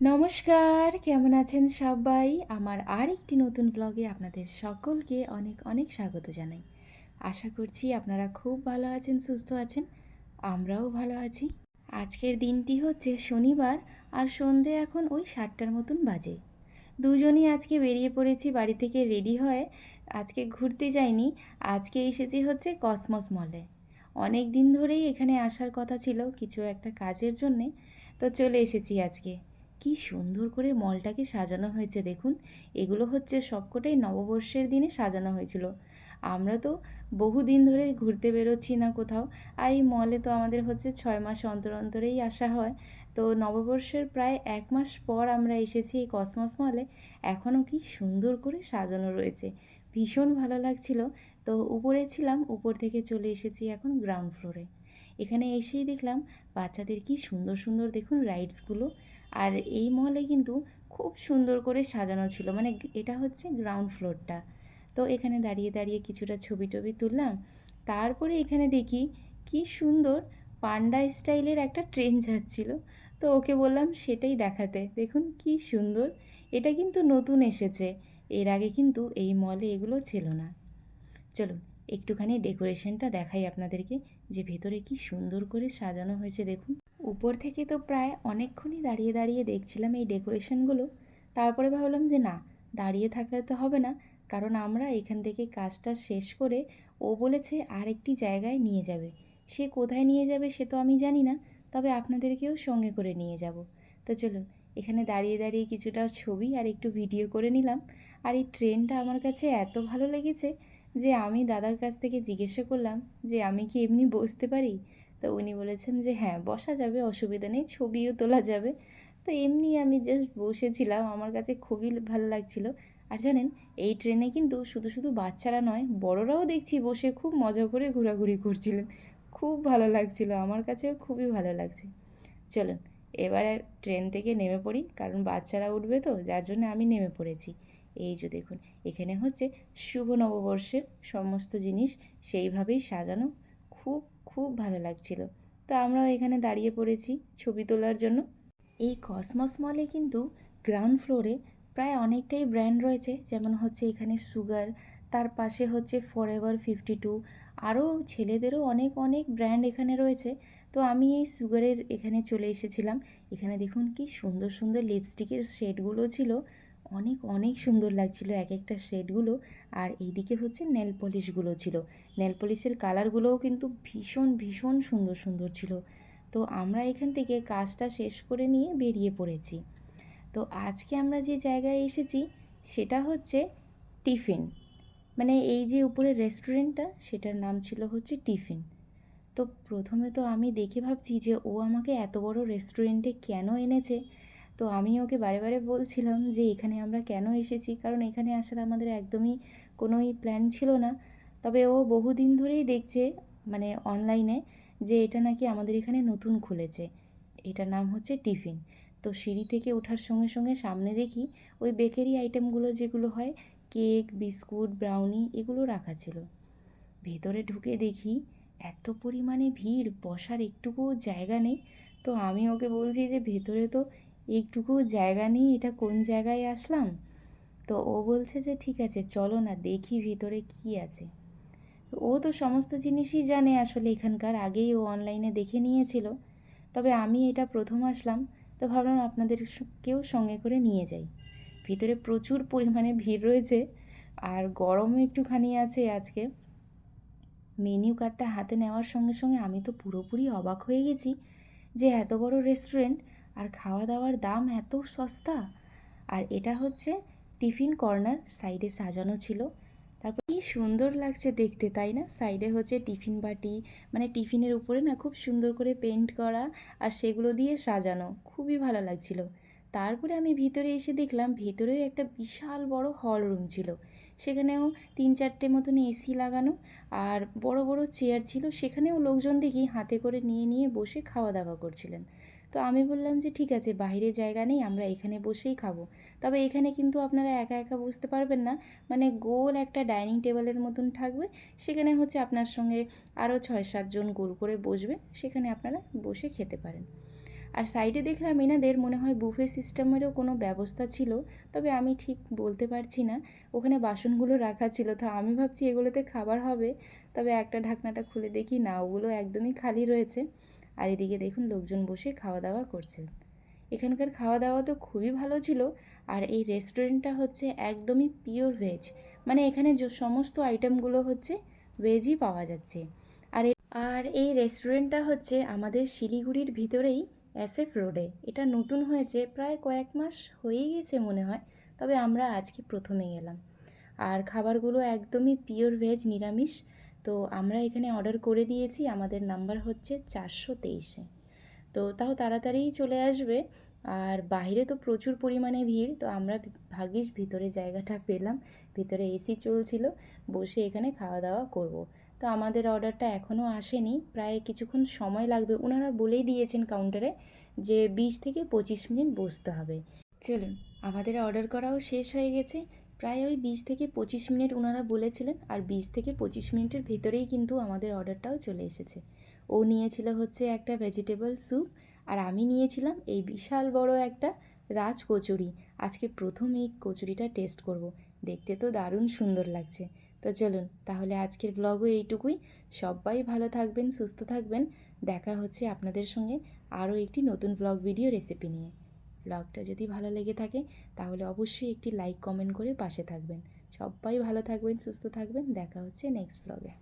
নমস্কার, কেমন আছেন সবাই? আমার আর একটি নতুন ব্লগে আপনাদের সকলকে অনেক অনেক স্বাগত জানাই। আশা করছি আপনারা খুব ভালো আছেন, সুস্থ আছেন, আমরাও ভালো আছি। আজকের দিনটি হচ্ছে শনিবার আর সন্ধে এখন ওই সাতটার মতন বাজে। দুজনই আজকে বেরিয়ে পড়েছি, বাড়ি থেকে রেডি হয়ে আজকে ঘুরতে যাইনি, আজকে এসেছি হচ্ছে কসমস মলে। অনেক দিন ধরেই এখানে আসার কথা ছিল কিছু একটা কাজের জন্যে, তো চলে এসেছি আজকে। কি সুন্দর করে মলটাকে সাজানো হয়েছে দেখুন। এগুলো হচ্ছে সবকটাই নববর্ষের দিনে সাজানো হয়েছিল। আমরা তো বহু দিন ধরে ঘুরতে বেরোচ্ছি না কোথাও। আর এই মলে তো আমাদের হচ্ছে ছয় মাস অন্তর অন্তরেই আসা হয়। তো নববর্ষের প্রায় এক মাস পর আমরা এসেছি এই কসমস মলে। এখনও কি সুন্দর করে সাজানো রয়েছে। ভীষণ ভালো লাগছিল। তো উপরে ছিলাম, উপর থেকে চলে এসেছি এখন গ্রাউন্ড ফ্লোরে। এখানে এসেই দেখলাম বাচ্চাদের কি সুন্দর সুন্দর দেখুন রাইডসগুলো। আর এই মলে কিন্তু খুব সুন্দর করে সাজানো ছিল। মানে এটা হচ্ছে গ্রাউন্ড ফ্লোরটা তো এখানে দাঁড়িয়ে দাঁড়িয়ে কিছুটা ছবি টবি তুললাম। তারপরে এখানে দেখি কি সুন্দর পান্ডা স্টাইলের একটা ট্রেন যাচ্ছিল। তো ওকে বললাম, সেটাই দেখাতে। দেখুন কি সুন্দর। এটা কিন্তু নতুন এসেছে। এর আগে কিন্তু এই মলে এগুলো ছিল না। চলুন, একটুখানি ডেকোরেশনটা দেখাই আপনাদেরকে যে ভেতরে কি সুন্দর করে সাজানো হয়েছে। দেখুন। উপর থেকে তো প্রায় অনেকক্ষণই দাঁড়িয়ে দাঁড়িয়ে দেখছিলাম এই ডেকোরেশনগুলো। তারপরে ভাবলাম যে না, দাঁড়িয়ে থাকলে তো হবে না, কারণ আমরা এখান থেকে কাজটা শেষ করে ও বলেছে আরেকটি জায়গায় নিয়ে যাবে। সে কোথায় নিয়ে যাবে সে তো আমি জানি না, তবে আপনাদেরকেও সঙ্গে করে নিয়ে যাব। তো চলুন, এখানে দাঁড়িয়ে দাঁড়িয়ে কিছুটা ছবি আর একটু ভিডিও করে নিলাম। আর এই ট্রেনটা আমার কাছে এত ভালো লেগেছে যে আমি দাদার কাছ থেকে জিজ্ঞাসা করলাম যে আমি কি এমনি বসতে পারি? তো উনি বলেছেন যে হ্যাঁ বসা যাবে, অসুবিধা নেই, ছবিও তোলা যাবে। তো এমনি আমি জাস্ট বসেছিলাম, আমার কাছে খুবই ভালো লাগছিল। আর জানেন, এই ট্রেনে কিন্তু শুধু শুধু বাচ্চারা নয়, বড়রাও দেখছি বসে খুব মজা করে ঘোরাঘুরি করছিলেন। খুব ভালো লাগছিল, আমার কাছেও খুবই ভালো লাগছে। চলুন, এবারে ট্রেন থেকে নেমে পড়ি, কারণ বাচ্চারা উঠবে তো, যার জন্য আমি নেমে পড়েছি। এই যে দেখুন, এখানে হচ্ছে শুভ নববর্ষের সমস্ত জিনিস সেইভাবেই সাজানো। খুব খুব ভালো লাগছিল। তো আমরাও এখানে দাঁড়িয়ে পড়েছি ছবি তোলার জন্য। এই কসমস মলে কিন্তু গ্রাউন্ড ফ্লোরে প্রায় অনেকটাই ব্র্যান্ড রয়েছে। যেমন হচ্ছে এখানে সুগার তার পাশে হচ্ছে ফরএভার ফিফটি টু আরও ছেলেদেরও অনেক অনেক ব্র্যান্ড এখানে রয়েছে। তো আমি এই সুগারের এখানে চলে এসেছিলাম। এখানে দেখুন কি সুন্দর সুন্দর লিপস্টিকের শেডগুলো ছিল। অনেক অনেক সুন্দর লাগছিল এক একটা শেডগুলো আর এইদিকে হচ্ছে নেল পলিশগুলো ছিল। নেল পলিশের কালারগুলোও কিন্তু ভীষণ ভীষণ সুন্দর সুন্দর ছিল। তো আমরা এখান থেকে কাজটা শেষ করে নিয়ে বেরিয়ে পড়েছি। তো আজকে আমরা যে জায়গায় এসেছি, সেটা হচ্ছে টিফিন মানে এই যে উপরে রেস্টুরেন্টটা সেটার নাম ছিল হচ্ছে টিফিন তো প্রথমে তো আমি দেখে ভাবছি যে ও আমাকে এত বড় রেস্টুরেন্টে কেন এনেছে? তো আমি ওকে বারে বারে বলছিলাম যে, এখানে আমরা কেন এসেছি? কারণ এখানে আসার আমাদের একদমই কোনোই প্ল্যান ছিল না। তবে ও বহুদিন ধরেই দেখছে মানে অনলাইনে যে এটা নাকি আমাদের এখানে নতুন খুলেছে। এটার নাম হচ্ছে টিফিন। তো সিঁড়ি থেকে ওঠার সঙ্গে সঙ্গে সামনে দেখি, ওই বেকারি আইটেমগুলো যেগুলো হয়, কেক, বিস্কুট ব্রাউনি এগুলো রাখা ছিল। ভেতরে ঢুকে দেখি, এত পরিমাণে ভিড়, বসার একটুকুও জায়গা নেই। তো আমি ওকে বলছি যে, ভেতরে তো একটুকু জায়গা নেই, এটা কোন জায়গায় আসলাম? তো ও বলছে যে, ঠিক আছে, চলো না, দেখি ভিতরে কি আছে। ও তো সমস্ত জিনিসই জানে আসলে এখানকার, আগেই ও অনলাইনে দেখে নিয়েছিল। তবে আমি এটা প্রথম আসলাম, তো ভাবলাম আপনাদের কেউ সঙ্গে করে নিয়ে যাই। ভিতরে প্রচুর পরিমাণে ভিড় রয়েছে, আর গরমও একটুখানি আছে আজকে। মেনিউ কার্ডটা হাতে নেওয়ার সঙ্গে সঙ্গে আমি তো পুরোপুরি অবাক হয়ে গেছি যে, এত বড় রেস্টুরেন্ট আর খাওয়া দাওয়ার দাম এত সস্তা? আর এটা হচ্ছে টিফিন কর্নার, সাইডে সাজানো ছিল। তারপর কি সুন্দর লাগছে দেখতে, তাই না? সাইডে হচ্ছে টিফিন বাটি মানে টিফিনের উপরে না খুব সুন্দর করে পেন্ট করা আর সেগুলো দিয়ে সাজানো। খুবই ভালো লাগছিল। তারপরে আমি ভিতরে এসে দেখলাম ভেতরেও একটা বিশাল বড় হল রুম ছিল। সেখানেও তিন চারটে মতন এসি লাগানো আর বড় বড় চেয়ার ছিল। সেখানেও লোকজন দেখি হাতে করে নিয়ে নিয়ে বসে খাওয়া দাওয়া করছিলেন। তো আমি বললাম যে, ঠিক আছে বাইরে জায়গা নেই, আমরা এখানে বসেই খাব। তবে এখানে কিন্তু আপনারা একা একা বসতে পারবেন না। মানে গোল একটা ডাইনিং টেবিলের মতন থাকবে। সেখানে হচ্ছে আপনার সঙ্গে আরও ছয় সাতজন গোল করে বসবে। সেখানে আপনারা বসে খেতে পারেন। আর সাইডে দেখলাম এনাদের মনে হয় বুফে সিস্টেমেরও কোনো ব্যবস্থা ছিল। তবে আমি ঠিক বলতে পারছি না। ওখানে বাসনগুলো রাখা ছিল। তো আমি ভাবছি এগুলোতে খাবার হবে। তবে একটা ঢাকনাটা খুলে দেখি, না, ওগুলো একদমই খালি রয়েছে। আর এদিকে দেখুন লোকজন বসে খাওয়া দাওয়া করছেন। এখানকার খাওয়া দাওয়া তো খুবই ভালো ছিল, আর এই রেস্টুরেন্টটা হচ্ছে একদমই পিওর ভেজ মানে এখানে যে সমস্ত আইটেমগুলো হচ্ছে ভেজই পাওয়া যাচ্ছে। আর আর এই রেস্টুরেন্টটা হচ্ছে আমাদের শিলিগুড়ির ভিতরেই এসএফ রোডে এটা নতুন হয়েছে, প্রায় কয়েক মাস হয়েই গেছে মনে হয়, তবে আমরা আজকে প্রথমে গেলাম। আর খাবারগুলো একদমই পিওর ভেজ নিরামিষ। তো আমরা এখানে অর্ডার করে দিয়েছি, আমাদের নাম্বার হচ্ছে চারশো তেইশে। তো তাও তাড়াতাড়িই চলে আসবে। আর বাইরে তো প্রচুর পরিমাণে ভিড়, তো আমরা ভাগ্যিস ভিতরে জায়গাটা পেলাম, ভিতরে এসি চলছিল, বসে এখানে খাওয়া দাওয়া করব। তো আমাদের অর্ডারটা এখনও আসেনি, প্রায় কিছুক্ষণ সময় লাগবে। ওনারা বলেই দিয়েছেন কাউন্টারে যে বিশ থেকে পঁচিশ মিনিট বসতে হবে। চলুন, আমাদের অর্ডার করাও শেষ হয়ে গেছে। প্রায় ওই বিশ থেকে পঁচিশ মিনিট ওনারা বলেছিলেন আর বিশ থেকে পঁচিশ মিনিটের ভেতরেই কিন্তু আমাদের অর্ডারটাও চলে এসেছে। ও নিয়েছিল হচ্ছে একটা ভেজিটেবল স্যুপ আর আমি নিয়েছিলাম এই বিশাল বড় একটা রাজ কচুরি। আজকে প্রথম এই কচুরিটা টেস্ট করব। দেখতে তো দারুণ সুন্দর লাগছে। তো চলুন, তাহলে আজকের ব্লগও এইটুকুই। সবাই ভালো থাকবেন, সুস্থ থাকবেন। দেখা হচ্ছে আপনাদের সঙ্গে আরও একটি নতুন ব্লগ ভিডিও রেসিপি নিয়ে। ব্লগটা যদি ভালো লেগে থাকে, তাহলে অবশ্যই একটি লাইক কমেন্ট করে পাশে থাকবেন। সবাই ভালো থাকবেন, সুস্থ থাকবেন, দেখা হচ্ছে নেক্সট ব্লগে